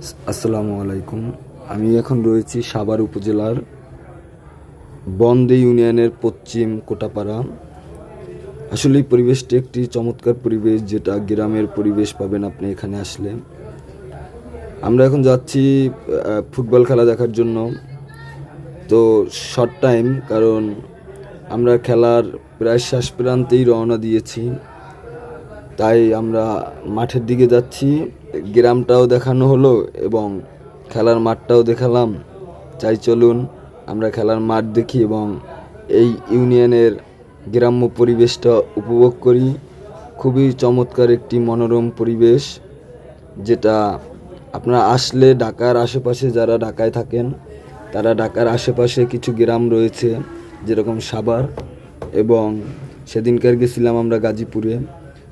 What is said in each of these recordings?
আসসালামু আলাইকুম। আমি এখন রয়েছি সাভার উপজেলার বন্দে ইউনিয়নের পশ্চিম কোটাপাড়া। আসলে পরিবেশটি একটি চমৎকার পরিবেশ, যেটা গ্রামের পরিবেশ পাবেন আপনি এখানে আসলে। আমরা এখন যাচ্ছি ফুটবল খেলা দেখার জন্য। তো শর্ট টাইম কারণ আমরা খেলার প্রায় শেষ প্রান্তেই রওনা দিয়েছি। তাই আমরা মাঠের দিকে যাচ্ছি। গ্রামটাও দেখানো হলো এবং খেলার মাঠটাও দেখালাম। চাই চলুন আমরা খেলার মাঠ দেখি এবং এই ইউনিয়নের গ্রাম্য পরিবেশটা উপভোগ করি। খুবই চমৎকার একটি মনোরম পরিবেশ, যেটা আপনারা আসলে ঢাকার আশেপাশে যারা ঢাকায় থাকেন, তারা ঢাকার আশেপাশে কিছু গ্রাম রয়েছে, যেরকম সাভার এবং সেদিনকার গেছিলাম আমরা গাজীপুরে।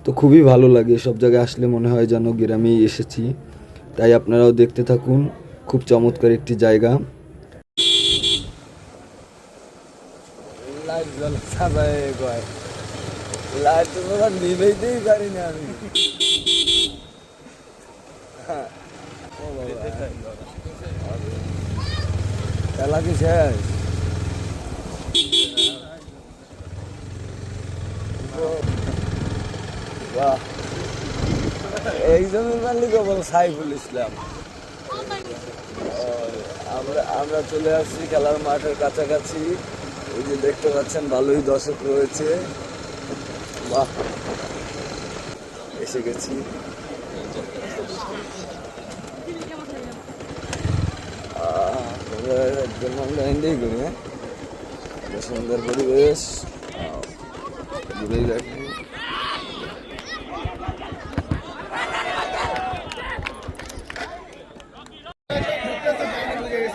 তো খুবই ভালো লাগে, সব জায়গায় আসলে মনে হয় যেন গ্রামেই এসেছি। তাই আপনারাও দেখতে থাকুন, খুব চমৎকার একটি জায়গা। সাজায় বাহ। একজনের মালিক বল সাইফুল ইসলাম। আমরা আমরা চলে আসছি খেলার মাঠের কাছাকাছি। এই যে দেখতে পাচ্ছেন, ভালোই দর্শক রয়েছে। বাহ। এসে গেছি। একদম হ্যাঁ? সুন্দর পরিবেশ।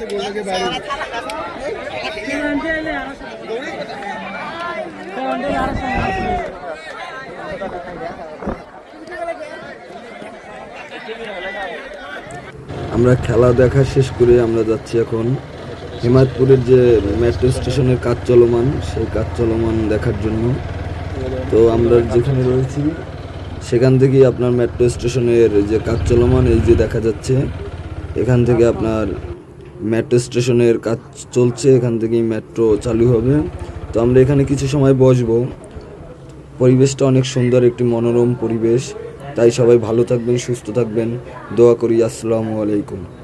ঘুরেই দেখি আমরা খেলা দেখা শেষ করে আমরা যাচ্ছি এখন। হিমায়তপুরের যে মেট্রো স্টেশনের কাজ চলমান, সেই কাজ চলমান দেখার জন্য। তো আমরা যেখানে রয়েছি, সেখান থেকেই আপনার মেট্রো স্টেশনের যে কাজ চলমান, এই যে দেখা যাচ্ছে, এখান থেকে আপনার মেট্রো স্টেশনের কাজ চলছে, এখান থেকেই মেট্রো চালু হবে। তো আমরা এখানে কিছু সময় বসবো। পরিবেশটা অনেক সুন্দর, একটি মনোরম পরিবেশ। তাই সবাই ভালো থাকবেন, সুস্থ থাকবেন। দোয়া করি, আসসালামু আলাইকুম।